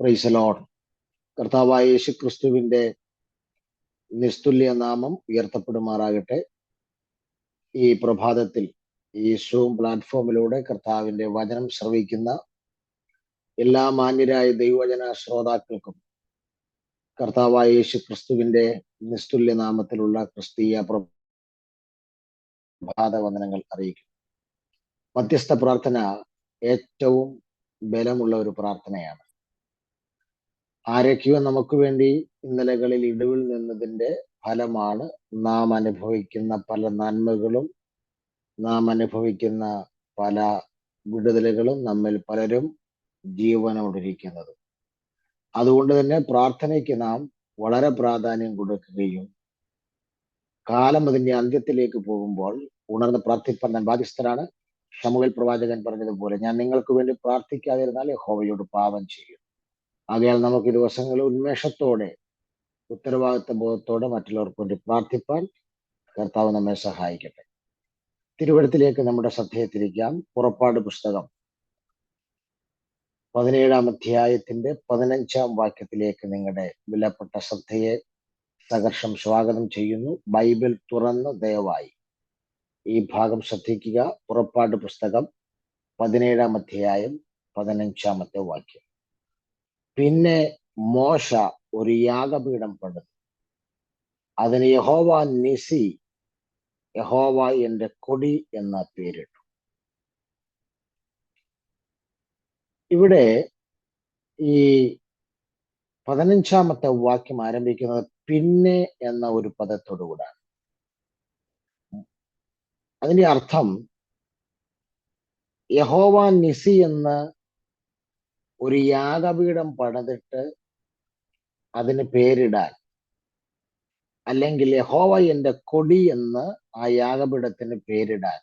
പ്രൈസലോൺ കർത്താവായ യേശു ക്രിസ്തുവിന്റെ നിസ്തുല്യ നാമം ഉയർത്തപ്പെടുമാറാകട്ടെ. ഈ പ്രഭാതത്തിൽ ഈ സൂം പ്ലാറ്റ്ഫോമിലൂടെ കർത്താവിന്റെ വചനം ശ്രവിക്കുന്ന എല്ലാ മാന്യരായ ദൈവവചന ശ്രോതാക്കൾക്കും കർത്താവായ യേശു ക്രിസ്തുവിന്റെ നിസ്തുല്യ നാമത്തിലുള്ള ക്രിസ്തീയ പ്രഭാത വന്ദനങ്ങൾ അറിയിക്കും മധ്യസ്ഥ പ്രാർത്ഥന ഏറ്റവും ബലമുള്ള ഒരു പ്രാർത്ഥനയാണ്. ആരൊക്കെയോ നമുക്ക് വേണ്ടി ഇന്നലകളിൽ ഇടിവിൽ നിന്നതിന്റെ ഫലമാണ് നാം അനുഭവിക്കുന്ന പല നന്മകളും നാം അനുഭവിക്കുന്ന പല വിടുതലുകളും നമ്മിൽ പലരും ജീവനോടിരിക്കുന്നത്. അതുകൊണ്ട് തന്നെ പ്രാർത്ഥനയ്ക്ക് നാം വളരെ പ്രാധാന്യം കൊടുക്കുകയും കാലം അതിന്റെ അന്ത്യത്തിലേക്ക് പോകുമ്പോൾ ഉണർന്ന് പ്രാർത്ഥിപ്പാൻ ഞാൻ ബാധ്യസ്ഥരാണ്. ഷമുവേൽ പ്രവാചകൻ പറഞ്ഞതുപോലെ ഞാൻ നിങ്ങൾക്ക് വേണ്ടി പ്രാർത്ഥിക്കാതിരുന്നാൽ ഹോവയോട് പാപം ചെയ്യും. ആകയാൽ നമുക്ക് ദിവസങ്ങൾ ഉന്മേഷത്തോടെ ഉത്തരവാദിത്ത ബോധത്തോടെ മറ്റുള്ളവർക്ക് വേണ്ടി പ്രാർത്ഥിപ്പാൻ കർത്താവ് നമ്മെ സഹായിക്കട്ടെ. തിരുവഴുത്തിലേക്ക് നമ്മുടെ ശ്രദ്ധയെ തിരിക്കാം. പുറപ്പാട് പുസ്തകം പതിനേഴാം അധ്യായത്തിന്റെ പതിനഞ്ചാം വാക്യത്തിലേക്ക് നിങ്ങളുടെ വിലപ്പെട്ട ശ്രദ്ധയെ സഹർഷം സ്വാഗതം ചെയ്യുന്നു. ബൈബിൾ തുറന്ന് ദയവായി. ഈ ഭാഗം ശ്രദ്ധിക്കുക. പുറപ്പാട് പുസ്തകം പതിനേഴാം അധ്യായം പതിനഞ്ചാമത്തെ വാക്യം. പിന്നെ മോശ ഒരു യാഗപീഠം പണിതു. അതിന് യഹോവ നിസി യഹോവ എന്റെ കൊടി എന്ന പേരിട്ടു. ഇവിടെ ഈ പതിനഞ്ചാമത്തെ വാക്യം ആരംഭിക്കുന്നത് പിന്നെ എന്ന ഒരു പദത്തോടുകൂടാണ് അതിന്റെ അർത്ഥം യഹോവ നിസി എന്ന ഒരു യാഗപീഠം പണിതിട്ട് അതിന് പേരിടാൻ. അല്ലെങ്കിൽ യഹോവ എന്റെ കൊടി എന്ന് ആ യാഗപീഠത്തിന് പേരിടാൻ.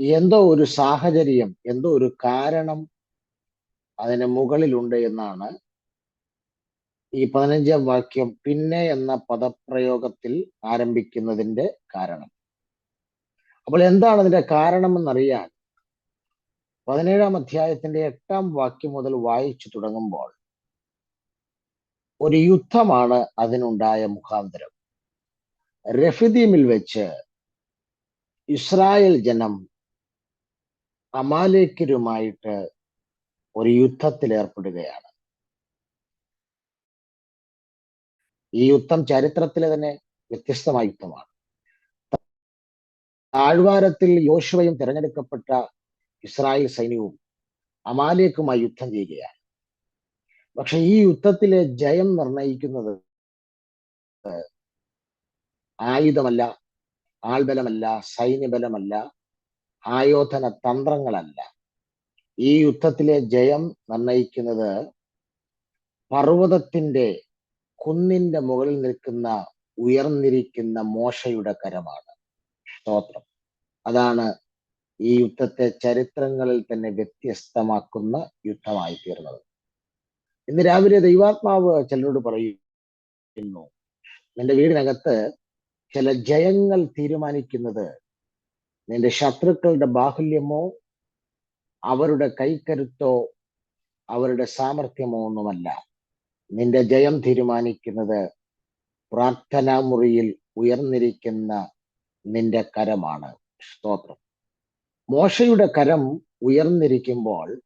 എന്തോ ഒരു സാഹചര്യം എന്തോ ഒരു കാരണം അതിന് മുകളിലുണ്ട് എന്നാണ് ഈ പതിനഞ്ചാം വാക്യം പിന്നെ എന്ന പദപ്രയോഗത്തിൽ ആരംഭിക്കുന്നതിന്റെ കാരണം. അപ്പോൾ എന്താണ് അതിന്റെ കാരണമെന്നറിയാൻ പതിനേഴാം അധ്യായത്തിന്റെ എട്ടാം വാക്യം മുതൽ വായിച്ചു തുടങ്ങുമ്പോൾ ഒരു യുദ്ധമാണ് അതിനുണ്ടായ മുഖാന്തരം. രഫിദീമിൽ വെച്ച് ഇസ്രായേൽ ജനം അമാലേക്കരുമായിട്ട് ഒരു യുദ്ധത്തിൽ ഏർപ്പെടുകയാണ്. ഈ യുദ്ധം ചരിത്രത്തിലെ തന്നെ വ്യത്യസ്തമായ യുദ്ധമാണ്. താഴ്വാരത്തിൽ യോശുവയും തിരഞ്ഞെടുക്കപ്പെട്ട ഇസ്രായേൽ സൈന്യവും അമാലേക്കുമായി യുദ്ധം ചെയ്യുകയാണ്. പക്ഷെ ഈ യുദ്ധത്തിലെ ജയം നിർണയിക്കുന്നത് ആയുധമല്ല ആൾബലമല്ല സൈന്യബലമല്ല ആയോധന തന്ത്രങ്ങളല്ല. ഈ യുദ്ധത്തിലെ ജയം നിർണയിക്കുന്നത് പർവതത്തിന്റെ കുന്നിന്റെ മുകളിൽ നിൽക്കുന്ന ഉയർന്നിരിക്കുന്ന മോശയുടെ കരമാണ്. സ്തോത്രം. അതാണ് ഈ യുദ്ധത്തെ ചരിത്രങ്ങളിൽ തന്നെ വ്യത്യസ്തമാക്കുന്ന യുദ്ധമായി തീർന്നത് ഇന്ന് രാവിലെ ദൈവാത്മാവ് ചിലരോട് പറയുന്നു നിന്റെ വീടിനകത്ത് ചില ജയങ്ങൾ തീരുമാനിക്കുന്നത് നിന്റെ ശത്രുക്കളുടെ ബാഹുല്യമോ അവരുടെ കൈക്കരുത്തോ അവരുടെ സാമർഥ്യമോ ഒന്നുമല്ല. നിന്റെ ജയം തീരുമാനിക്കുന്നത് പ്രാർത്ഥനാ മുറിയിൽ ഉയർന്നിരിക്കുന്ന നിന്റെ കരമാണ്. സ്തോത്രം. മോശയുടെ കരം ഉയർന്നിരിക്കുമ്പോൾ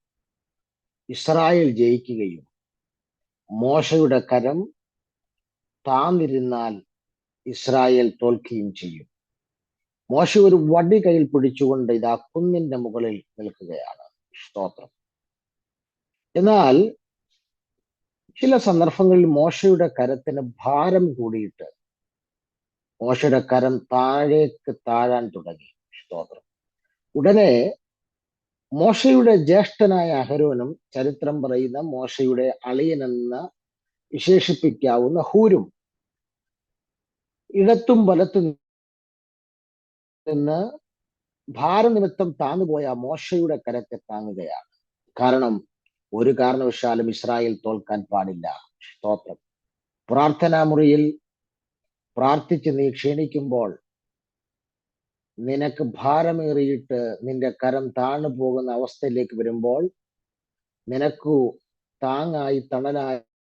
ഇസ്രായേൽ ജയിക്കുകയും മോശയുടെ കരം താന്നിരുന്നാൽ ഇസ്രായേൽ തോൽക്കുകയും ചെയ്യും. മോശ ഒരു വടി കയ്യിൽ പിടിച്ചുകൊണ്ട് ഇതാ കുന്നിന്റെ മുകളിൽ നിൽക്കുകയാണ്. സ്തോത്രം. എന്നാൽ ചില സന്ദർഭങ്ങളിൽ മോശയുടെ കരത്തിന് ഭാരം കൂടിയിട്ട് മോശയുടെ കരം താഴേക്ക് താഴാൻ തുടങ്ങി. സ്തോത്രം. ഉടനെ മോശയുടെ ജ്യേഷ്ഠനായ അഹരോനും ചരിത്രം പറയുന്ന മോശയുടെ അളിയനെന്ന് വിശേഷിപ്പിക്കാവുന്ന ഹൂരും ഇടത്തും വലത്തും നിന്ന് ഭാരനിമിത്തം താങ്ങുപോയ മോശയുടെ കരത്തെ താങ്ങുകയാണ്. കാരണം ഒരു കാരണവശാലും ഇസ്രായേൽ തോൽക്കാൻ പാടില്ല. സ്തോത്രം. പ്രാർത്ഥനാ മുറിയിൽ പ്രാർത്ഥിച്ച് നീ ക്ഷീണിക്കുമ്പോൾ നിനക്ക് ഭാരമേറിയിട്ട് നിന്റെ കരം താണു പോകുന്ന അവസ്ഥയിലേക്ക് വരുമ്പോൾ നിനക്കു താങ്ങായി തണലായി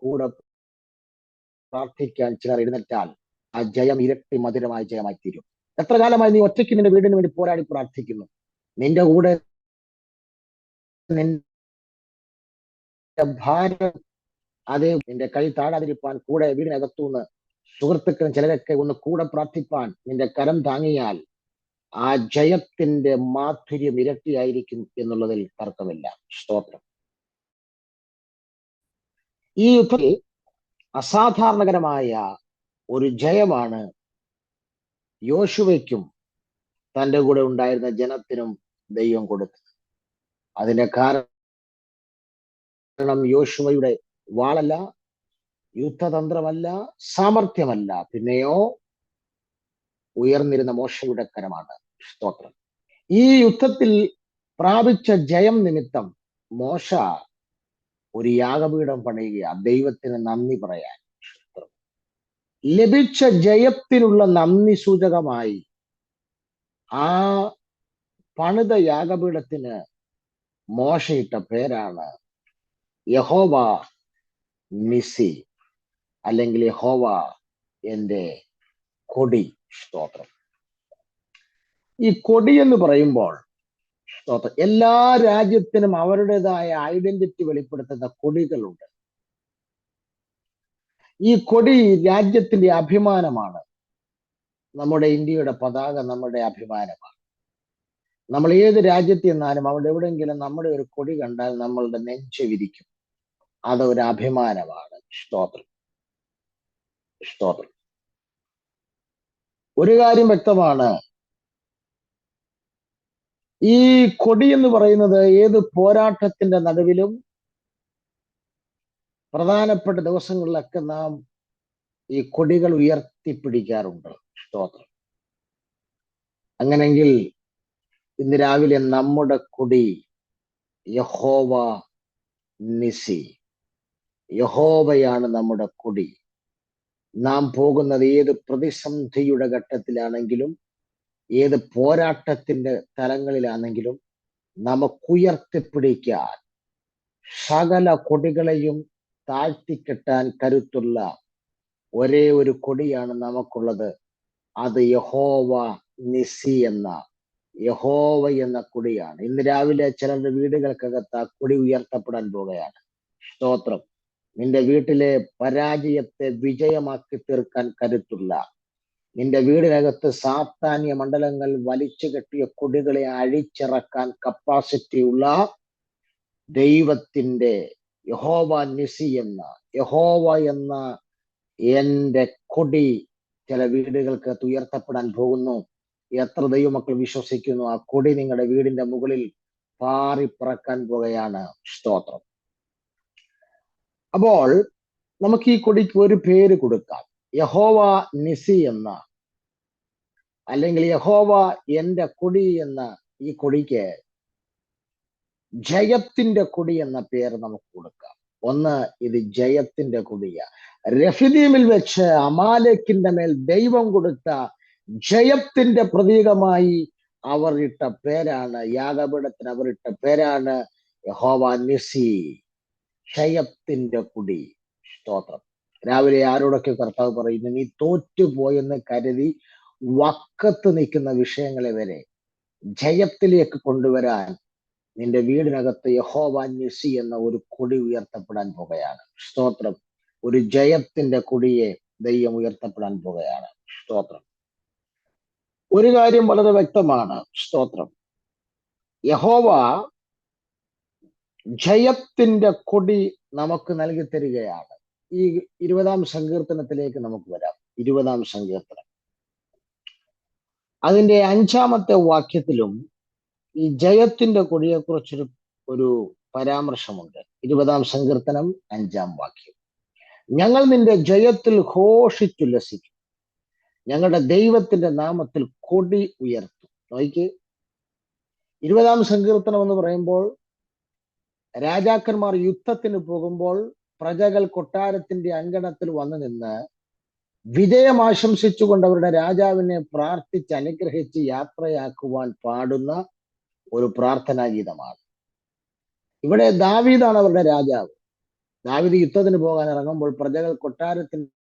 കൂടെ പ്രാർത്ഥിക്കാൻ ചിലർ എഴുന്നേറ്റാൽ ആ ജയം ഇരട്ടി മധുരമായ ജയമായി തീരും എത്ര കാലമായി നീ ഒറ്റയ്ക്ക് നിന്റെ വീടിന് വേണ്ടി പോരാടി പ്രാർത്ഥിക്കുന്നു? നിന്റെ കൂടെ നിന്റെ ഭാരം അതേ നിന്റെ കൈ താഴാതിരിപ്പാൻ കൂടെ വീടിനകത്തുനിന്ന് സുഹൃത്തുക്കളും ചിലരൊക്കെ ഒന്ന് കൂടെ പ്രാർത്ഥിപ്പാൻ നിന്റെ കരം താങ്ങിയാൽ ആ ജയത്തിന്റെ മാധുര്യം ഇരട്ടിയായിരിക്കും എന്നുള്ളതിൽ തർക്കമില്ല. സ്തോത്രം. ഈ യുദ്ധത്തിൽ അസാധാരണകരമായ ഒരു ജയമാണ് യോശുവയ്ക്കും തന്റെ കൂടെ ഉണ്ടായിരുന്ന ജനത്തിനും ദൈവം കൊടുത്തത്. അതിന്റെ കാരണം യോശുവയുടെ വാളല്ല യുദ്ധതന്ത്രമല്ല സാമർഥ്യമല്ല. പിന്നെയോ ഉയർന്നിരുന്ന മോശയുടെ കരമാണ്. സ്തോത്രം. ഈ യുദ്ധത്തിൽ പ്രാപിച്ച ജയം നിമിത്തം മോശ ഒരു യാഗപീഠം പണിയുക ദൈവത്തിന് നന്ദി പറയാൻ. ലഭിച്ച ജയത്തിനുള്ള നന്ദി സൂചകമായി ആ പണിത യാഗപീഠത്തിന് മോശയിട്ട പേരാണ് യഹോവ നിസി അല്ലെങ്കിൽ ഹോവ എന്റെ കൊടി സ്തോത്രം. ഈ കൊടി എന്ന് പറയുമ്പോൾ സ്തോത്രം. എല്ലാ രാജ്യത്തിനും അവരുടേതായ ഐഡന്റിറ്റി വെളിപ്പെടുത്തുന്ന കൊടികളുണ്ട്. ഈ കൊടി രാജ്യത്തിന്റെ അഭിമാനമാണ്. നമ്മുടെ ഇന്ത്യയുടെ പതാക നമ്മുടെ അഭിമാനമാണ്. നമ്മൾ ഏത് രാജ്യത്ത് നിന്നാലും അവിടെ എവിടെയെങ്കിലും നമ്മുടെ ഒരു കൊടി കണ്ടാൽ നമ്മളുടെ നെഞ്ച് വിരിക്കും. അതൊരു അഭിമാനമാണ്. സ്തോത്രം. സ്തോത്രം ഒരു കാര്യം വ്യക്തമാണ്. ഈ കൊടി എന്ന് പറയുന്നത് ഏത് പോരാട്ടത്തിന്റെ നടുവിലും പ്രധാനപ്പെട്ട ദിവസങ്ങളിലൊക്കെ നാം ഈ കൊടികൾ ഉയർത്തിപ്പിടിക്കാറുണ്ട്. സ്തോത്രം. അങ്ങനെങ്കിൽ ഇന്ന് രാവിലെ നമ്മുടെ കൊടി യഹോവ നിസി. യഹോവയാണ് നമ്മുടെ കൊടി. നാം പോകുന്നത് ഏത് പ്രതിസന്ധിയുടെ ഘട്ടത്തിലാണെങ്കിലും ഏത് പോരാട്ടത്തിന്റെ തലങ്ങളിലാണെങ്കിലും നമുക്കുയർത്തിപ്പിടിക്കാൻ സകല കൊടികളെയും താഴ്ത്തിക്കെട്ടാൻ കരുത്തുള്ള ഒരേ ഒരു കൊടിയാണ് നമുക്കുള്ളത്. അത് യഹോവ നിസി എന്ന യഹോവ എന്ന കൊടിയാണ്. ഇന്ന് രാവിലെ ചിലരുടെ വീടുകൾക്കകത്ത് ആ കൊടി ഉയർത്തപ്പെടാൻ പോകുകയാണ് സ്തോത്രം. നിന്റെ വീട്ടിലെ പരാജയത്തെ വിജയമാക്കി തീർക്കാൻ കരുത്തുള്ള നിന്റെ വീടിനകത്ത് സാത്താന്യ മണ്ഡലങ്ങൾ വലിച്ചു കെട്ടിയ കൊടികളെ അഴിച്ചിറക്കാൻ കപ്പാസിറ്റി ഉള്ള ദൈവത്തിന്റെ യഹോവ നിസി എന്ന യഹോവ എന്ന എന്റെ കൊടി ചില വീടുകൾക്ക് ഉയർത്തപ്പെടാൻ പോകുന്നു. എത്ര ദൈവമക്കൾ വിശ്വസിക്കുന്നു? ആ കൊടി നിങ്ങളുടെ വീടിന്റെ മുകളിൽ പാറിപ്പറക്കാൻ പോകുകയാണ്. സ്തോത്രം. അപ്പോൾ നമുക്ക് ഈ കൊടിക്ക് ഒരു പേര് കൊടുക്കാം. യഹോവ നിസി എന്ന. അല്ലെങ്കിൽ യഹോവ എന്റെ കൊടി എന്ന ഈ കൊടിക്ക് ജയത്തിന്റെ കൊടി എന്ന പേര് നമുക്ക് കൊടുക്കാം. ഒന്ന് ഇത് ജയത്തിന്റെ കൊടിയ. രഫിദീമിൽ വെച്ച് അമാലേക്കിന്റെ മേൽ ദൈവം കൊടുത്ത ജയത്തിന്റെ പ്രതീകമായി അവർ ഇട്ട പേരാണ്. യാഗപീഠത്തിന് അവർ ഇട്ട പേരാണ് യഹോവ നിസി. ക്ഷയത്തിന്റെ കുടി. സ്തോത്രം. രാവിലെ ആരോടൊക്കെ കർത്താവ് പറയുന്നു നീ തോറ്റുപോയെന്ന് കരുതി വക്കത്ത് നിൽക്കുന്ന വിഷയങ്ങളെ വരെ ജയത്തിലേക്ക് കൊണ്ടുവരാൻ നിന്റെ വീടിനകത്ത് യഹോവ നിസി എന്ന ഒരു കൊടി ഉയർത്തപ്പെടാൻ പോകുകയാണ്. സ്തോത്രം. ഒരു ജയത്തിന്റെ കൊടിയെ ദൈവം ഉയർത്തപ്പെടാൻ പോകുകയാണ്. സ്തോത്രം. ഒരു കാര്യം വളരെ വ്യക്തമാണ്. സ്തോത്രം. യഹോവ ജയത്തിന്റെ കൊടി നമുക്ക് നൽകി തരികയാണ്. ഈ ഇരുപതാം സങ്കീർത്തനത്തിലേക്ക് നമുക്ക് വരാം. ഇരുപതാം സങ്കീർത്തനം. അതിന്റെ അഞ്ചാമത്തെ വാക്യത്തിലും ഈ ജയത്തിന്റെ കൊടിയെക്കുറിച്ചൊരു ഒരു പരാമർശമുണ്ട്. ഇരുപതാം സങ്കീർത്തനം അഞ്ചാം വാക്യം. ഞങ്ങൾ നിന്റെ ജയത്തിൽ ഘോഷിച്ചുല്ലസിക്കും ഞങ്ങളുടെ ദൈവത്തിന്റെ നാമത്തിൽ കൊടി ഉയർത്തും. നോക്കി ഇരുപതാം സങ്കീർത്തനം എന്ന് പറയുമ്പോൾ രാജാക്കന്മാർ യുദ്ധത്തിന് പോകുമ്പോൾ പ്രജകൾ കൊട്ടാരത്തിന്റെ അങ്കണത്തിൽ വന്നു നിന്ന് വിജയം ആശംസിച്ചുകൊണ്ട് അവരുടെ രാജാവിനെ പ്രാർത്ഥിച്ച് അനുഗ്രഹിച്ച് യാത്രയാക്കുവാൻ പാടുന്ന ഒരു പ്രാർത്ഥനാ ഗീതമാണ്. ഇവിടെ ദാവീദാണ് അവരുടെ രാജാവ്. ദാവീദ് യുദ്ധത്തിന് പോകാൻ ഇറങ്ങുമ്പോൾ പ്രജകൾ കൊട്ടാരത്തിന്റെ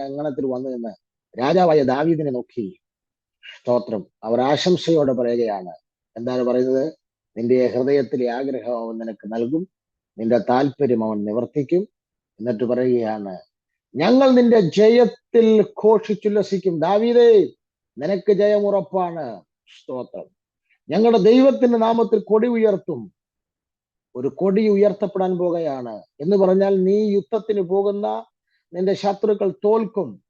അങ്കണത്തിൽ വന്നു നിന്ന് രാജാവായ ദാവീദിനെ നോക്കി. സ്തോത്രം. അവർ ആശംസയോടെ പറയുകയാണ്. എന്താണ് പറയുന്നത്? നിന്റെ ഹൃദയത്തിലെ ആഗ്രഹം അവൻ നിനക്ക് നൽകും. നിന്റെ താല്പര്യം അവൻ നിവർത്തിക്കും. എന്നിട്ട് പറയുകയാണ് ഞങ്ങൾ നിന്റെ ജയത്തിൽ ഘോഷിച്ചുല്ലസിക്കും. ദാവീദേ നിനക്ക് ജയം ഉറപ്പാണ്. സ്തോത്രം. ഞങ്ങളുടെ ദൈവത്തിന്റെ നാമത്തിൽ കൊടി ഉയർത്തും. ഒരു കൊടി ഉയർത്തപ്പെടാൻ പോകുകയാണ്. എന്ന് പറഞ്ഞാൽ നീ യുദ്ധത്തിന് പോകുന്ന നിന്റെ ശത്രുക്കൾ തോൽക്കും.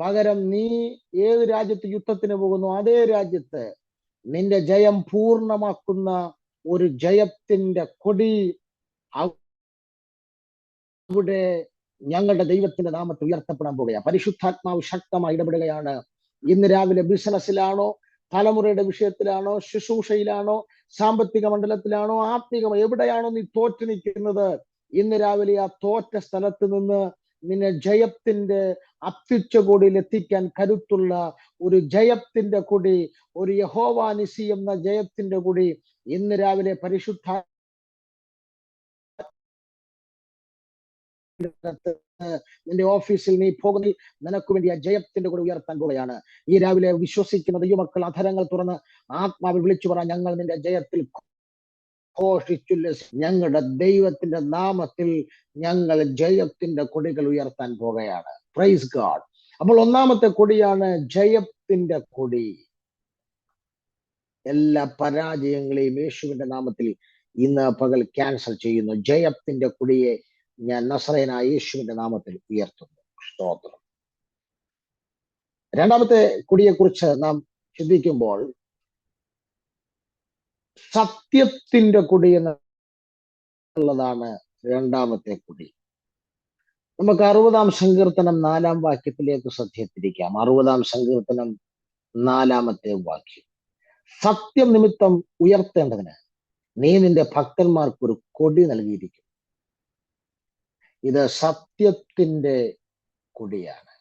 പകരം നീ ഏത് രാജ്യത്ത് യുദ്ധത്തിന് പോകുന്നു അതേ രാജ്യത്ത് നിന്റെ ജയം പൂർണമാക്കുന്ന ഒരു ജയത്തിന്റെ കൊടി അവിടെ ഞങ്ങളുടെ ദൈവത്തിന്റെ നാമത്തിൽ ഉയർത്തപ്പെടാൻ പോവുകയാണ്. പരിശുദ്ധാത്മാവ് ശക്തമായി ഇടപെടുകയാണ്. ഇന്ന് രാവിലെ ബിസിനസ്സിലാണോ? തലമുറയുടെ വിഷയത്തിലാണോ? ശുശ്രൂഷയിലാണോ? സാമ്പത്തിക മണ്ഡലത്തിലാണോ? ആത്മീക എവിടെയാണോ നീ തോറ്റു നിൽക്കുന്നത്? ഇന്ന് രാവിലെ ആ തോറ്റ സ്ഥലത്ത് നിന്ന് നിന്നെ ജയത്തിന്റെ അത്യുച്ച കൊടിയിൽ എത്തിക്കാൻ കരുത്തുള്ള ഒരു ജയത്തിന്റെ കൊടി ഒരു യഹോവാനിസി എന്ന ജയത്തിന്റെ കൊടി ഇന്ന് രാവിലെ പരിശുദ്ധ നിന്റെ ഓഫീസിൽ നീ പോകുന്ന നിനക്ക് വേണ്ടി ആ ജയത്തിന്റെ കൂടെ ഉയർത്താൻ പോവുകയാണ്. ഈ രാവിലെ വിശ്വസിക്കുന്ന ദൈവമക്കൾ അധരങ്ങൾ തുറന്ന് ആത്മാവിൽ വിളിച്ചു പറ ഞങ്ങൾ നിന്റെ ജയത്തിൽ ഞങ്ങളുടെ ദൈവത്തിന്റെ നാമത്തിൽ ഞങ്ങൾ ജയത്തിന്റെ കൊടികൾ ഉയർത്താൻ പോകുകയാണ് പ്രൈസ് ഗാഡ് അപ്പോൾ ഒന്നാമത്തെ കൊടിയാണ് ജയത്തിന്റെ കൊടി. എല്ലാ പരാജയങ്ങളെയും യേശുവിന്റെ നാമത്തിൽ ഇന്ന് പകൽ ക്യാൻസൽ ചെയ്യുന്നു. ജയത്തിന്റെ കുടിയെ ഞാൻ നസ്രയനായ യേശുവിന്റെ നാമത്തിൽ ഉയർത്തുന്നു. സ്തോത്രം. രണ്ടാമത്തെ കുടിയെക്കുറിച്ച് കുറിച്ച് നാം ചിന്തിക്കുമ്പോൾ സത്യത്തിന്റെ കുടി എന്നുള്ളതാണ് രണ്ടാമത്തെ കുടി. നമുക്ക് അറുപതാം സങ്കീർത്തനം നാലാം വാക്യത്തിലേക്ക് ശ്രദ്ധയെത്തിരിക്കാം അറുപതാം സങ്കീർത്തനം നാലാമത്തെ വാക്യം. സത്യം നിമിത്തം ഉയർത്തേണ്ടതിന് നീ നിന്റെ ഭക്തന്മാർക്ക് ഒരു കൊടി നൽകിയിരിക്കും ഇത് സത്യത്തിന്റെ കൊടിയാണ്.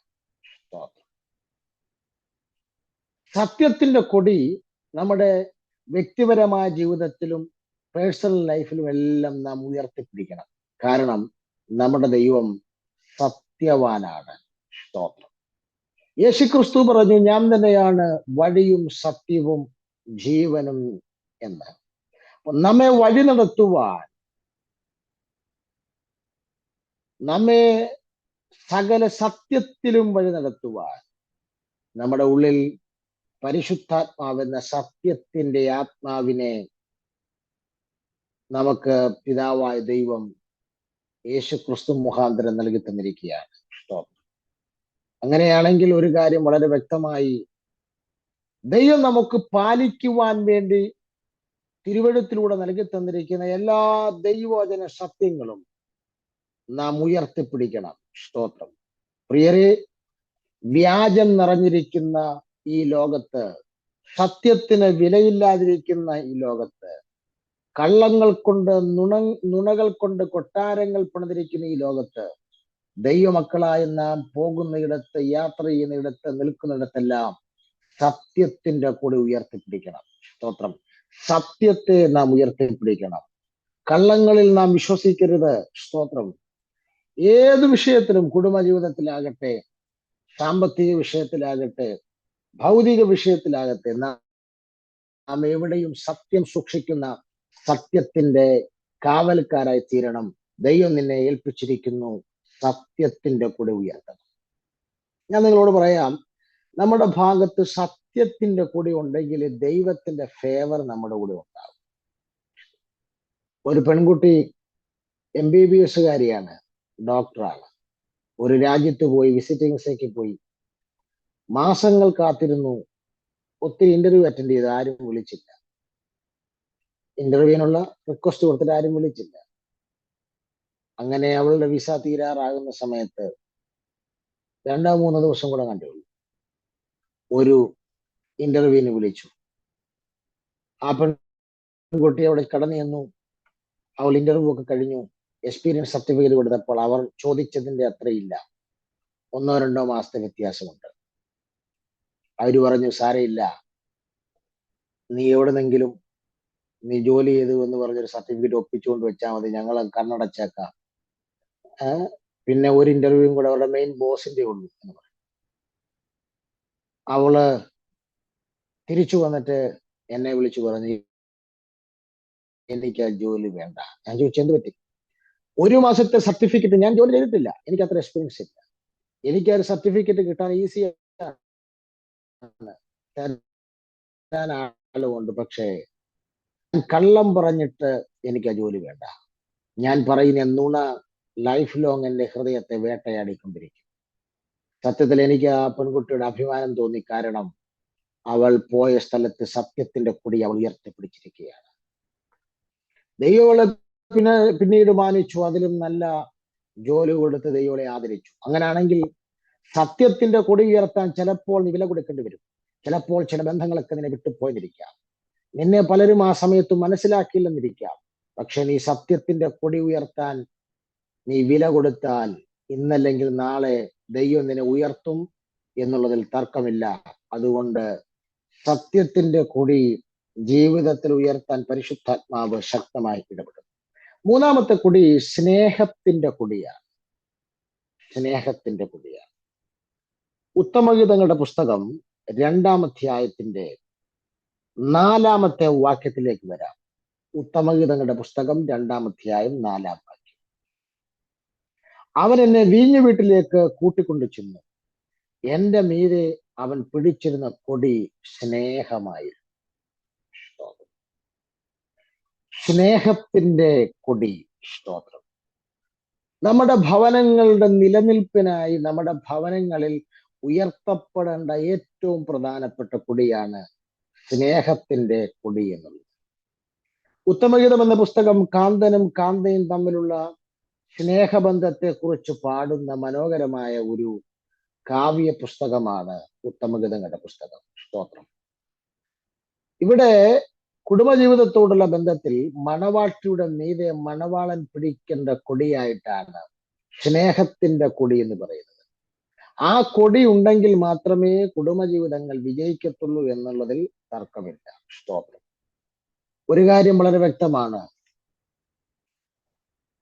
സത്യത്തിന്റെ കൊടി നമ്മുടെ വ്യക്തിപരമായ ജീവിതത്തിലും പേഴ്സണൽ ലൈഫിലും എല്ലാം നാം ഉയർത്തിപ്പിടിക്കണം. കാരണം നമ്മുടെ ദൈവം സത്യവാനാണ്. സ്തോത്രം. യേശുക്രിസ്തു പറഞ്ഞു ഞാൻ തന്നെയാണ് വഴിയും സത്യവും ജീവനും എന്ന്. നമ്മെ വഴി നടത്തുവാൻ നമ്മെ സകല സത്യത്തിലും വഴി നടത്തുവാൻ നമ്മുടെ ഉള്ളിൽ പരിശുദ്ധാത്മാവെന്ന സത്യത്തിന്റെ ആത്മാവിനെ നമുക്ക് പിതാവായ ദൈവം യേശു ക്രിസ്തു മുഖാന്തരം നൽകി തന്നിരിക്കുകയാണ്. അങ്ങനെയാണെങ്കിൽ ഒരു കാര്യം വളരെ വ്യക്തമായി ദൈവം നമുക്ക് പാലിക്കുവാൻ വേണ്ടി തിരുവഴുത്തിലൂടെ നൽകി തന്നിരിക്കുന്ന എല്ലാ ദൈവവചന സത്യങ്ങളും നാം ഉയർത്തിപ്പിടിക്കണം. സ്തോത്രം. പ്രിയരെ വ്യാജം നിറഞ്ഞിരിക്കുന്ന ഈ ലോകത്ത് സത്യത്തിന് വിലയില്ലാതിരിക്കുന്ന ഈ ലോകത്ത് കള്ളങ്ങൾ കൊണ്ട് നുണ നുണകൾ കൊണ്ട് കൊട്ടാരങ്ങൾ പണിതിരിക്കുന്ന ഈ ലോകത്ത് ദൈവമക്കളായ നാം പോകുന്നയിടത്ത് യാത്ര ചെയ്യുന്നയിടത്ത് നിൽക്കുന്നിടത്തെല്ലാം സത്യത്തിന്റെ കൂടെ ഉയർത്തിപ്പിടിക്കണം. സ്തോത്രം. സത്യത്തെ നാം ഉയർത്തിപ്പിടിക്കണം. കള്ളങ്ങളിൽ നാം വിശ്വസിക്കരുത്. സ്തോത്രം. ഏത് വിഷയത്തിലും കുടുംബജീവിതത്തിലാകട്ടെ സാമ്പത്തിക വിഷയത്തിലാകട്ടെ ഭൗതിക വിഷയത്തിലാകട്ടെ നാം എവിടെയും സത്യം സൂക്ഷിക്കുന്ന സത്യത്തിന്റെ കാവൽക്കാരായി തീരണം. ദൈവം നിന്നെ ഏൽപ്പിച്ചിരിക്കുന്നു. സത്യത്തിന്റെ കൂടെ ഉയർത്തണം. ഞാൻ നിങ്ങളോട് പറയാം നമ്മുടെ ഭാഗത്ത് സത്യത്തിന്റെ കൂടെ ഉണ്ടെങ്കിൽ ദൈവത്തിന്റെ ഫേവർ നമ്മുടെ കൂടെ ഉണ്ടാകും ഒരു പെൺകുട്ടി എം ബി ബി എസുകാരിയാണ് ഡോക്ടറാണ് ഒരു രാജ്യത്ത് പോയി വിസിറ്റിംഗ്സേക്ക് പോയി. മാസങ്ങൾ കാത്തിരുന്നു. ഒത്തിരി ഇന്റർവ്യൂ അറ്റൻഡ് ചെയ്ത് ആരും വിളിച്ചില്ല. ഇന്റർവ്യൂവിനുള്ള റിക്വസ്റ്റ് കൊടുത്തിട്ട് ആരും വിളിച്ചില്ല. അങ്ങനെ അവളുടെ വിസ തീരാറാകുന്ന സമയത്ത് രണ്ടോ മൂന്നോ ദിവസം കൂടെ കണ്ടുള്ളൂ. ഒരു ഇന്റർവ്യൂവിന് വിളിച്ചു. ആ പെൺകുട്ടി അവിടെ കടന്നു ചെന്നു. അവൾ ഇന്റർവ്യൂ ഒക്കെ കഴിഞ്ഞു. എക്സ്പീരിയൻസ് സർട്ടിഫിക്കറ്റ് കൊടുത്തപ്പോൾ അവർ ചോദിച്ചതിന്റെ അത്രയില്ല. ഒന്നോ രണ്ടോ മാസത്തെ വ്യത്യാസമുണ്ട്. അവർ പറഞ്ഞു സാരയില്ല നീ എവിടെന്നെങ്കിലും നീ ജോലി ചെയ്തു എന്ന് പറഞ്ഞൊരു സർട്ടിഫിക്കറ്റ് ഒപ്പിച്ചുകൊണ്ട് വെച്ചാൽ മതി. ഞങ്ങൾ കണ്ണടച്ചേക്കാം? പിന്നെ ഒരു ഇന്റർവ്യൂവും കൂടെ അവരുടെ മെയിൻ ബോസിന്റെ ഉള്ളൂ അവൾ തിരിച്ചു വന്നിട്ട് എന്നെ വിളിച്ചു പറഞ്ഞു എനിക്ക് ആ ജോലി വേണ്ട. ഞാൻ ചോദിച്ചു എന്ത് പറ്റി? ഒരു മാസത്തെ സർട്ടിഫിക്കറ്റ് ഞാൻ ജോലി ചെയ്തിട്ടില്ല. എനിക്ക് അത്ര എക്സ്പീരിയൻസ് ഇല്ല. എനിക്ക് ആ ഒരു സർട്ടിഫിക്കറ്റ് കിട്ടാൻ ഈസി ആളുകൊണ്ട് പക്ഷേ കള്ളം പറഞ്ഞിട്ട് എനിക്ക് ആ ജോലി വേണ്ട. ഞാൻ പറയുന്ന നുണ ലൈഫ് ലോങ് എന്റെ ഹൃദയത്തെ വേട്ടയാടിക്കൊണ്ടിരിക്കും. സത്യത്തിൽ എനിക്ക് ആ പെൺകുട്ടിയുടെ അഭിമാനം തോന്നി. കാരണം അവൾ പോയ സ്ഥലത്ത് സത്യത്തിന്റെ കൊടി അവൾ ഉയർത്തിപ്പിടിച്ചിരിക്കുകയാണ്. ദൈവങ്ങളെ പിന്നെ പിന്നീട് മാനിച്ചു. അതിലും നല്ല ജോലി കൊടുത്ത് ദൈവങ്ങളെ ആദരിച്ചു. അങ്ങനെയാണെങ്കിൽ സത്യത്തിന്റെ കൊടി ഉയർത്താൻ ചിലപ്പോൾ നീ വില കൊടുക്കേണ്ടി വരും. ചിലപ്പോൾ ചില ബന്ധങ്ങളൊക്കെ നിന്നെ വിട്ടുപോയിരിക്കാം. നിന്നെ പലരും ആ സമയത്ത് മനസ്സിലാക്കിയില്ലെന്നിരിക്കാം പക്ഷെ നീ സത്യത്തിന്റെ കൊടി ഉയർത്താൻ നീ വില കൊടുത്താൽ ഇന്നല്ലെങ്കിൽ നാളെ ദൈവം നിന്നെ ഉയർത്തും എന്നുള്ളതിൽ തർക്കമില്ല. അതുകൊണ്ട് സത്യത്തിന്റെ കൊടി ജീവിതത്തിൽ ഉയർത്താൻ പരിശുദ്ധാത്മാവ് ശക്തമായി ഇടപെടും മൂന്നാമത്തെ കൊടി സ്നേഹത്തിന്റെ കൊടിയാണ്. സ്നേഹത്തിന്റെ കൊടിയാണ്. ഉത്തമഗീതങ്ങളുടെ പുസ്തകം രണ്ടാം അധ്യായത്തിന്റെ നാലാമത്തെ വാക്യത്തിലേക്ക് വരാം. ഉത്തമഗീതങ്ങളുടെ പുസ്തകം രണ്ടാം അധ്യായം നാലാം അവൻ എന്നെ വീഞ്ഞു വീട്ടിലേക്ക് കൂട്ടിക്കൊണ്ടു ചെന്നു. എന്റെ മീതെ അവൻ പിടിച്ചിരുന്ന കൊടി സ്നേഹമായി. സ്നേഹത്തിന്റെ കൊടി സ്തോത്രം. നമ്മുടെ ഭവനങ്ങളുടെ നിലനിൽപ്പിനായി നമ്മുടെ ഭവനങ്ങളിൽ ഉയർത്തപ്പെടേണ്ട ഏറ്റവും പ്രധാനപ്പെട്ട കൊടിയാണ് സ്നേഹത്തിന്റെ കൊടി എന്നുള്ളത്. ഉത്തമഗീതം എന്ന പുസ്തകം കാന്തനും കാന്തയും തമ്മിലുള്ള സ്നേഹബന്ധത്തെ കുറിച്ച് പാടുന്ന മനോഹരമായ ഒരു കാവ്യ പുസ്തകമാണ് ഉത്തമഗീതങ്ങളുടെ പുസ്തകം. സ്തോത്രം. ഇവിടെ കുടുംബജീവിതത്തോടുള്ള ബന്ധത്തിൽ മണവാട്ടിയുടെ മീതെ മണവാളൻ പിടിക്കേണ്ട കൊടിയായിട്ടാണ് സ്നേഹത്തിന്റെ കൊടി എന്ന് പറയുന്നത്. ആ കൊടി ഉണ്ടെങ്കിൽ മാത്രമേ കുടുംബജീവിതങ്ങൾ വിജയിക്കത്തുള്ളൂ എന്നുള്ളതിൽ തർക്കമില്ല. സ്തോത്രം. ഒരു കാര്യം വളരെ വ്യക്തമാണ്.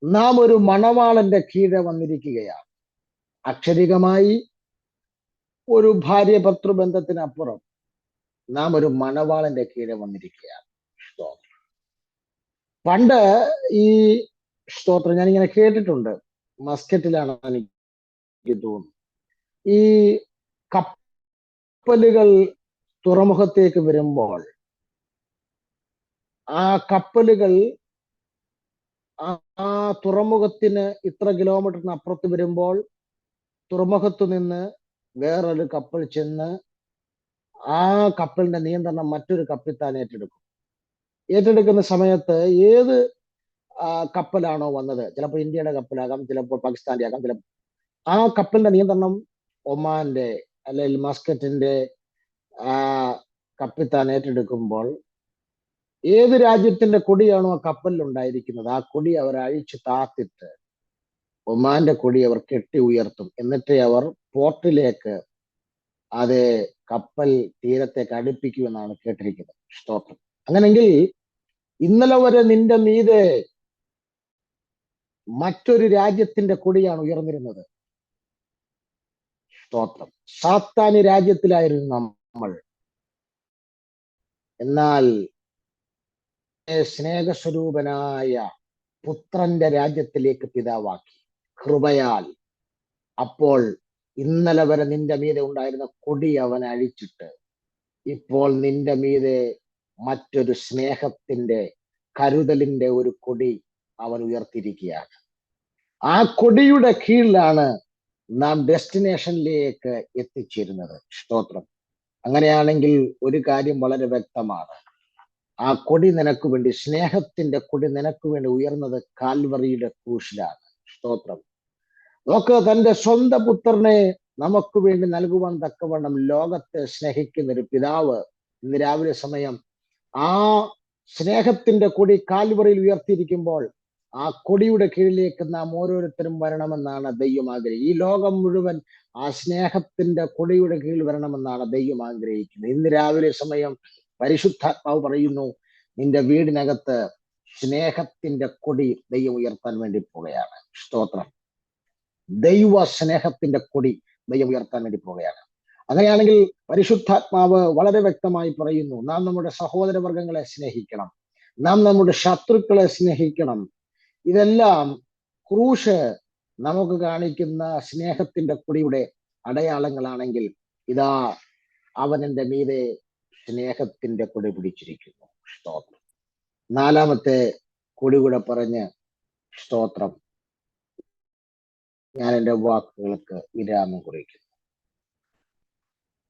നാം ഒരു മണവാളന്റെ കീഴെ വന്നിരിക്കുകയാണ്. അക്ഷരികമായി ഒരു ഭാര്യ ഭർത്തൃബന്ധത്തിനപ്പുറം നാം ഒരു മണവാളന്റെ കീഴെ വന്നിരിക്കുകയാണ്. സ്തോത്രം. പണ്ട് ഈ സ്തോത്രം ഞാനിങ്ങനെ കേട്ടിട്ടുണ്ട്. മസ്കറ്റിലാണ് എനിക്ക് തോന്നുന്നു ഈ കപ്പലുകൾ തുറമുഖത്തേക്ക് വരുമ്പോൾ ആ കപ്പലുകൾ ആ തുറമുഖത്തിന് ഇത്ര കിലോമീറ്ററിന് അപ്പുറത്ത് വരുമ്പോൾ തുറമുഖത്തു നിന്ന് വേറൊരു കപ്പൽ ചെന്ന് ആ കപ്പലിന്റെ നിയന്ത്രണം മറ്റൊരു കപ്പിത്താൻ ഏറ്റെടുക്കും. ഏറ്റെടുക്കുന്ന സമയത്ത് ഏത് കപ്പലാണോ വന്നത്? ചിലപ്പോൾ ഇന്ത്യയുടെ കപ്പലാകാം ചിലപ്പോൾ പാകിസ്ഥാന്റെ ആകാം ചിലപ്പോൾ ആ കപ്പലിന്റെ നിയന്ത്രണം ഒമാന്റെ അല്ലെങ്കിൽ മസ്കറ്റിന്റെ ആ കപ്പിത്താൻ ഏറ്റെടുക്കുമ്പോൾ ഏത് രാജ്യത്തിന്റെ കൊടിയാണോ ആ കപ്പലിൽ ഉണ്ടായിരിക്കുന്നത് ആ കൊടി അവർ അഴിച്ചു താത്തിട്ട് ഒമാന്റെ കൊടി അവർ കെട്ടി ഉയർത്തും. എന്നിട്ട് അവർ പോർട്ടിലേക്ക് അത് കപ്പൽ തീരത്തേക്ക് അടുപ്പിക്കുമെന്നാണ് കേട്ടിരിക്കുന്നത്. സ്തോത്രം. അങ്ങനെങ്കിൽ ഇന്നലെ വരെ നിന്റെ മീതെ മറ്റൊരു രാജ്യത്തിന്റെ കൊടിയാണ് ഉയർന്നിരുന്നത്. സ്തോത്രം. സാത്താനി രാജ്യത്തിലായിരുന്നു നമ്മൾ. എന്നാൽ സ്നേഹസ്വരൂപനായ പുത്രന്റെ രാജ്യത്തിലേക്ക് പിതാവാക്കി. കൃപയാൽ അപ്പോൾ ഇന്നലെ വരെ നിന്റെ മീതെ ഉണ്ടായിരുന്ന കൊടി അവൻ അഴിച്ചിട്ട് ഇപ്പോൾ നിന്റെ മീതെ മറ്റൊരു സ്നേഹത്തിന്റെ കരുതലിന്റെ ഒരു കൊടി അവൻ ഉയർത്തിയിരിക്കുകയാണ്. ആ കൊടിയുടെ കീഴിലാണ് നാം ഡെസ്റ്റിനേഷനിലേക്ക് എത്തിച്ചേരുന്നത്. സ്തോത്രം. അങ്ങനെയാണെങ്കിൽ ഒരു കാര്യം വളരെ വ്യക്തമാണ്. ആ കൊടി നിനക്ക് വേണ്ടി സ്നേഹത്തിന്റെ കൊടി നിനക്ക് വേണ്ടി ഉയർന്നത് കാൽവറിയുടെ ക്രൂശിലാണ്. സ്തോത്രം. നോക്ക് തന്റെ സ്വന്തം പുത്രനെ നമുക്ക് വേണ്ടി നൽകുവാൻ തക്കവണ്ണം ലോകത്തെ സ്നേഹിക്കുന്ന ഒരു പിതാവ് ഇന്ന് രാവിലെ സമയം ആ സ്നേഹത്തിന്റെ കൊടി കാൽവറിയിൽ ഉയർത്തിയിരിക്കുമ്പോൾ ആ കൊടിയുടെ കീഴിലേക്ക് നാം ഓരോരുത്തരും വരണമെന്നാണ് ദൈവം ആഗ്രഹിക്കുന്നത്. ഈ ലോകം മുഴുവൻ ആ സ്നേഹത്തിന്റെ കൊടിയുടെ കീഴിൽ വരണമെന്നാണ് ദൈവം ആഗ്രഹിക്കുന്നത്. ഇന്ന് രാവിലെ സമയം പരിശുദ്ധാത്മാവ് പറയുന്നു നിന്റെ വീടിനകത്ത് സ്നേഹത്തിന്റെ കൊടി ദൈവം ഉയർത്താൻ വേണ്ടി പോവുകയാണ്. സ്തോത്രം. ദൈവ സ്നേഹത്തിന്റെ കൊടി ദൈവം ഉയർത്താൻ വേണ്ടി പോവുകയാണ്. അങ്ങനെയാണെങ്കിൽ പരിശുദ്ധാത്മാവ് വളരെ വ്യക്തമായി പറയുന്നു നാം നമ്മുടെ സഹോദര വർഗങ്ങളെ സ്നേഹിക്കണം. നാം നമ്മുടെ ശത്രുക്കളെ സ്നേഹിക്കണം. ഇതെല്ലാം ക്രൂശ് നമുക്ക് കാണിക്കുന്ന സ്നേഹത്തിന്റെ കൊടിയുടെ അടയാളങ്ങളാണെങ്കിൽ ഇതാ അവൻ അവനെന്റെ മീതെ സ്നേഹത്തിന്റെ കൊടി പിടിച്ചിരിക്കുന്നു. സ്തോത്രം. നാലാമത്തെ കൊടി കൂടെ പറഞ്ഞ് സ്തോത്രം. ഞാൻ എന്റെ വാക്കുകൾക്ക് വിരാമം കുറിക്കുന്നു.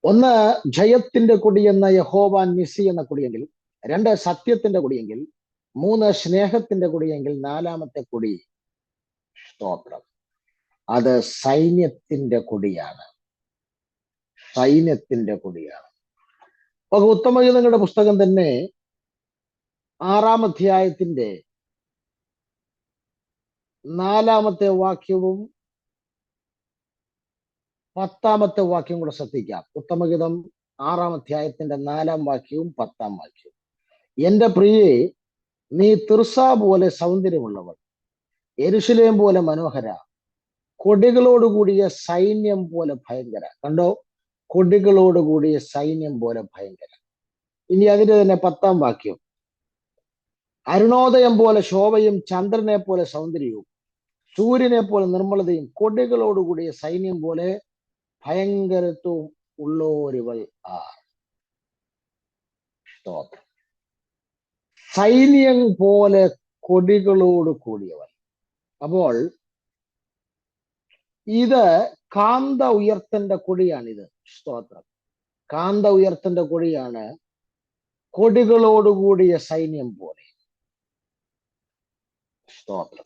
ഒന്ന് ജയത്തിന്റെ കൊടി എന്ന യഹോവാൻ നിസി എന്ന കൊടിയെങ്കിൽ രണ്ട് സത്യത്തിന്റെ കൊടിയെങ്കിൽ മൂന്ന് സ്നേഹത്തിന്റെ കൊടിയെങ്കിൽ നാലാമത്തെ കൊടി സ്തോത്രം. അത് സൈന്യത്തിന്റെ കൊടിയാണ്. സൈന്യത്തിന്റെ കൊടിയാണ്. അപ്പൊ ഉത്തമഗീതങ്ങളുടെ പുസ്തകം തന്നെ ആറാം അധ്യായത്തിന്റെ നാലാമത്തെ വാക്യവും പത്താമത്തെ വാക്യം കൂടെ ശ്രദ്ധിക്കാം. ഉത്തമഗീതം ആറാം അധ്യായത്തിന്റെ നാലാം വാക്യവും പത്താം വാക്യവും. എന്റെ പ്രിയെ നീ തിർസ പോലെ സൗന്ദര്യമുള്ളവൾ. എരുശലേം പോലെ മനോഹര. കൊടികളോടുകൂടിയ സൈന്യം പോലെ ഭയങ്കര. കണ്ടോ? കൊടികളോടുകൂടിയ സൈന്യം പോലെ ഭയങ്കര. ഇനി അതിന്റെ തന്നെ പത്താം വാക്യം. അരുണോദയം പോലെ ശോഭയും ചന്ദ്രനെ പോലെ സൗന്ദര്യവും സൂര്യനെ പോലെ നിർമ്മലതയും കൊടികളോടുകൂടിയ സൈന്യം പോലെ ഭയങ്കരത്വവും ഉള്ളോരുവൾ ആ സ്തോത്രം. സൈന്യം പോലെ കൊടികളോട് കൂടിയവൻ അപ്പോൾ ഇത് കാന്ത ഉയർത്തന്റെ കൊടിയാണിത്. സ്തോത്രം. കാന്ത ഉയർത്തന്റെ കൊടിയാണ് കൊടികളോടുകൂടിയ സൈന്യം പോലെ. സ്തോത്രം.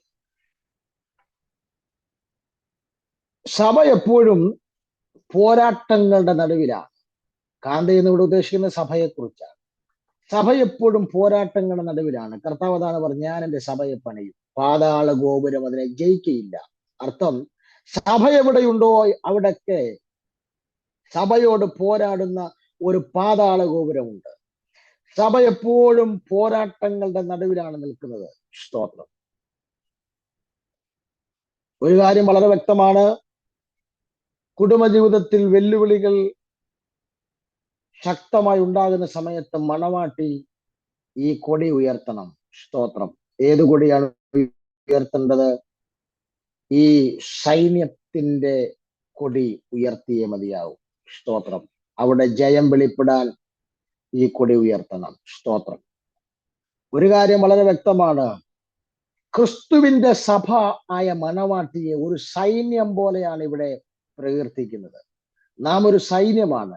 സഭ എപ്പോഴും പോരാട്ടങ്ങളുടെ നടുവിലാണ്. കാന്ത എന്നിവിടെ ഉദ്ദേശിക്കുന്ന സഭയെക്കുറിച്ചാണ്. സഭ എപ്പോഴും പോരാട്ടങ്ങളുടെ നടുവിലാണ്. കർത്താവ് അതാണ് പറഞ്ഞ ഞാൻ എന്റെ സഭയെ പണിയും. പാതാള ഗോപുരം അതിനെ ജയിക്കയില്ല. അർത്ഥം സഭ എവിടെയുണ്ടോ അവിടൊക്കെ സഭയോട് പോരാടുന്ന ഒരു പാതാള ഗോപുരമുണ്ട്. സഭ എപ്പോഴും പോരാട്ടങ്ങളുടെ നടുവിലാണ് നിൽക്കുന്നത്. സ്തോത്രം. ഒരു കാര്യം വളരെ വ്യക്തമാണ്. കുടുംബജീവിതത്തിൽ വെല്ലുവിളികൾ ശക്തമായി ഉണ്ടാകുന്ന സമയത്ത് മണവാട്ടി ഈ കൊടി ഉയർത്തണം. സ്തോത്രം. ഏത് കൊടിയാണ് ഉയർത്തേണ്ടത്? ഈ സൈന്യത്തിന്റെ കൊടി ഉയർത്തിയേ മതിയാവും. സ്തോത്രം. അവിടെ ജയം വെളിപ്പെടാൻ ഈ കൊടി ഉയർത്തണം. സ്തോത്രം. ഒരു കാര്യം വളരെ വ്യക്തമാണ്. ക്രിസ്തുവിന്റെ സഭ ആയ മണവാട്ടിയെ ഒരു സൈന്യം പോലെയാണ് ഇവിടെ പ്രകീർത്തിക്കുന്നത്. നാം ഒരു സൈന്യമാണ്.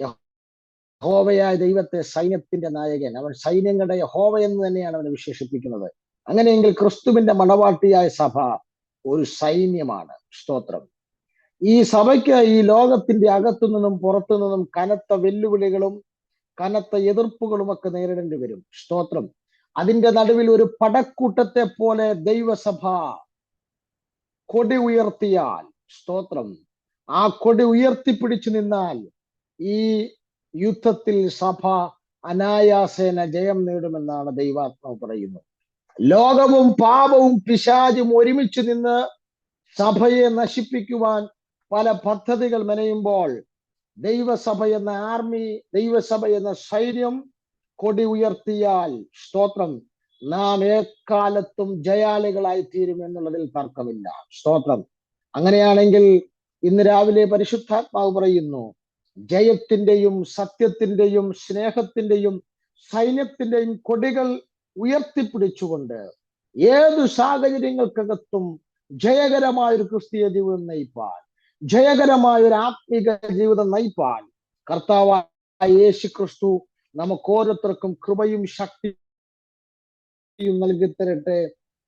യഹോവയായ ദൈവത്തെ സൈന്യത്തിന്റെ നായകൻ. അവൻ സൈന്യങ്ങളുടെ യഹോവ എന്ന് തന്നെയാണ് അവനെ വിശേഷിപ്പിക്കുന്നത്. അങ്ങനെയെങ്കിൽ ക്രിസ്തുവിന്റെ മണവാട്ടിയായ സഭ ഒരു സൈന്യമാണ്. സ്തോത്രം. ഈ സഭയ്ക്ക് ഈ ലോകത്തിന്റെ അകത്തു നിന്നും പുറത്തു നിന്നും കനത്ത വെല്ലുവിളികളും കനത്ത എതിർപ്പുകളും ഒക്കെ നേരിടേണ്ടി വരും. സ്തോത്രം. അതിന്റെ നടുവിൽ ഒരു പടക്കൂട്ടത്തെ പോലെ ദൈവസഭ കൊടി ഉയർത്തിയാൽ സ്തോത്രം. ആ കൊടി ഉയർത്തിപ്പിടിച്ചു നിന്നാൽ ഈ യുദ്ധത്തിൽ സഭ അനായാസേന ജയം നേടുമെന്നാണ് ദൈവാത്മാവ് പറയുന്നത് ലോകവും പാപവും പിശാചും ഒരുമിച്ച് നിന്ന് സഭയെ നശിപ്പിക്കുവാൻ പല പദ്ധതികൾ മെനയുമ്പോൾ ദൈവസഭ എന്ന ആർമി ദൈവസഭ എന്ന സൈന്യം കൊടി ഉയർത്തിയാൽ സ്തോത്രം. നാം ഏക്കാലത്തും ജയാളികളായി തീരും എന്നുള്ളതിൽ തർക്കമില്ല. സ്തോത്രം. അങ്ങനെയാണെങ്കിൽ ഇന്ന് രാവിലെ പരിശുദ്ധാത്മാവ് പറയുന്നു ജയത്തിന്റെയും സത്യത്തിന്റെയും സ്നേഹത്തിന്റെയും സൈന്യത്തിന്റെയും കൊടികൾ ഉയർത്തിപ്പിടിച്ചുകൊണ്ട് ഏതു സാഹചര്യങ്ങൾക്കകത്തും ജയകരമായ ഒരു ക്രിസ്തീയ ജീവിതം നയിപ്പാൻ ജയകരമായ ഒരു ആത്മീക ജീവിതം നയിപ്പാൻ കർത്താവായ യേശു ക്രിസ്തു നമുക്ക് ഓരോരുത്തർക്കും കൃപയും ശക്തിയും നൽകി തരട്ടെ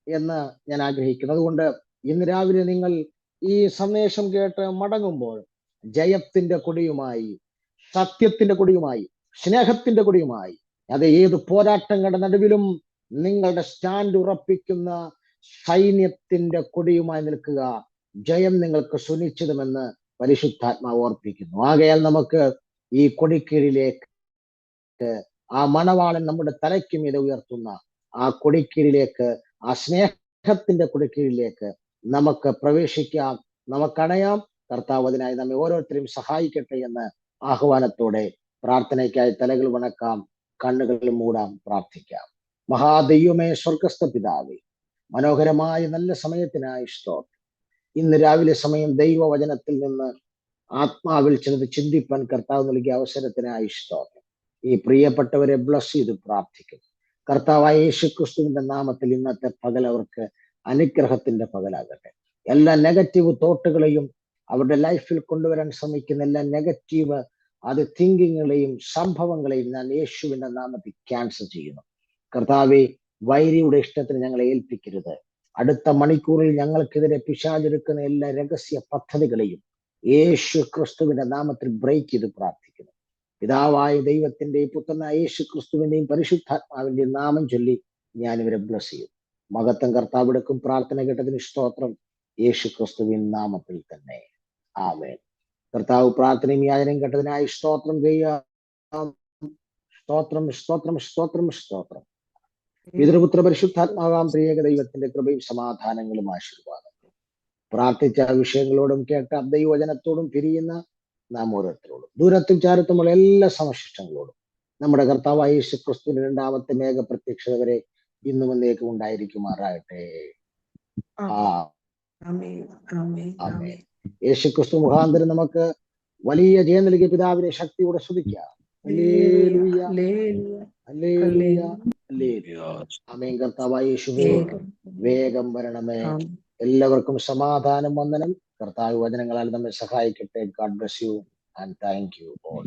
എന്ന് ഞാൻ ആഗ്രഹിക്കുന്നു. അതുകൊണ്ട് ഇന്ന് രാവിലെ നിങ്ങൾ ഈ സന്ദേശം കേട്ട് മടങ്ങുമ്പോൾ ജയത്തിന്റെ കൊടിയുമായി സത്യത്തിന്റെ കൊടിയുമായി സ്നേഹത്തിന്റെ കൊടിയുമായി അത് ഏത് പോരാട്ടങ്ങളുടെ നടുവിലും നിങ്ങളുടെ സ്റ്റാൻഡ് ഉറപ്പിക്കുന്ന സൈന്യത്തിന്റെ കൊടിയുമായി നിൽക്കുക. ജയം നിങ്ങൾക്ക് സുനിശ്ചിതമെന്ന് പരിശുദ്ധാത്മാവ് ഓർപ്പിക്കുന്നു. ആകയാൽ നമുക്ക് ഈ കൊടിക്കീഴിലേക്ക് ആ മണവാളൻ നമ്മുടെ തലയ്ക്ക് മീതെ ഉയർത്തുന്ന ആ കൊടിക്കീഴിലേക്ക് ആ സ്നേഹത്തിന്റെ കൊടിക്കീഴിലേക്ക് നമുക്ക് പ്രവേശിക്കാം. നമുക്കണയാം. കർത്താവ് അതിനായി നമ്മെ ഓരോരുത്തരെയും സഹായിക്കട്ടെ എന്ന് ആഹ്വാനത്തോടെ പ്രാർത്ഥനയ്ക്കായി തലകൾ വണക്കാം. കണ്ണുകൾ മൂടാൻ പ്രാർത്ഥിക്കാം. മഹാദൈവമേ സ്വർഗസ്ഥ പിതാവേ മനോഹരമായ നല്ല സമയത്തിനായി സ്തോത്രം. ഇന്ന് രാവിലെ സമയം ദൈവവചനത്തിൽ നിന്ന് ആത്മാവിൽ ചിലത് ചിന്തിപ്പാൻ കർത്താവ് നൽകിയ അവസരത്തിനായി സ്തോത്രം. ഈ പ്രിയപ്പെട്ടവരെ ബ്ലസ് ചെയ്ത് പ്രാർത്ഥിക്കുന്നു കർത്താവായ യേശു ക്രിസ്തുവിന്റെ നാമത്തിൽ ഇന്നത്തെ പകൽ അവർക്ക് അനുഗ്രഹത്തിന്റെ പകലാകട്ടെ. എല്ലാ നെഗറ്റീവ് തോട്ടുകളെയും അവരുടെ ലൈഫിൽ കൊണ്ടുവരാൻ ശ്രമിക്കുന്ന എല്ലാ നെഗറ്റീവ് അത് തിങ്കിങ്ങുകളെയും സംഭവങ്ങളെയും ഞാൻ യേശുവിന്റെ നാമത്തിൽ ക്യാൻസൽ ചെയ്യുന്നു. കർത്താവെ വൈരിയുടെ ഇഷ്ടത്തിന് ഞങ്ങളെ ഏൽപ്പിക്കരുത്. അടുത്ത മണിക്കൂറിൽ ഞങ്ങൾക്കെതിരെ പിശാചെടുക്കുന്ന എല്ലാ രഹസ്യ പദ്ധതികളെയും യേശു ക്രിസ്തുവിന്റെ നാമത്തിൽ ബ്രേക്ക് ചെയ്ത് പ്രാർത്ഥിക്കുന്നു. പിതാവായ ദൈവത്തിന്റെയും പുത്രനായ യേശു ക്രിസ്തുവിന്റെയും പരിശുദ്ധാത്മാവിന്റെയും നാമം ചൊല്ലി ഞാൻ ഇവരെ ബ്ലസ് ചെയ്യും. മകത്തം കർത്താവിടക്കും പ്രാർത്ഥന കേട്ടതിന് സ്തോത്രം. യേശു ക്രിസ്തുവിൻ നാമത്തിൽ തന്നെ. ആമേൻ. കർത്താവ് പ്രാർത്ഥനയും യാചനയും കേട്ടതിനായി സ്തോത്രം ചെയ്യുക. സ്തോത്രം സ്തോത്രം സ്തോത്രം സ്തോത്രം. പിതൃപുത്ര പരിശുദ്ധാത്മാവാം പ്രിയക ദൈവത്തിന്റെ കൃപയും സമാധാനങ്ങളും ആശീർവാദം. പ്രാർത്ഥിച്ച വിഷയങ്ങളോടും കേട്ട ദൈവവചനത്തോടും പിരിയുന്ന നാം ഓരോരുത്തരോടും. ദൂരത്തും ചാരത്തുമുള്ള എല്ലാ സമശിഷ്ടങ്ങളോടും നമ്മുടെ കർത്താവായ യേശു ക്രിസ്തുവിന്റെ രണ്ടാമത്തെ മേഘ പ്രത്യക്ഷത വരെ ഇന്നും എന്നേക്കും ഉണ്ടായിരിക്കുമാറാകട്ടെ. ആ. ആമേൻ. ആമേൻ ആമേൻ ആമേൻ യേശു ക്രിസ്തു മുഖാന്തരം നമുക്ക് വലിയ ജയം നൽകിയ പിതാവിനെ ശക്തിയോടെ ശ്രദ്ധിക്കാം കർത്താവായ യേശുവേ വേഗം. വരണമേ. എല്ലാവർക്കും സമാധാനം വന്ദനം. കർത്താവ് വചനങ്ങളാൽ നമ്മെ സഹായിക്കട്ടെ. God bless you and thank you all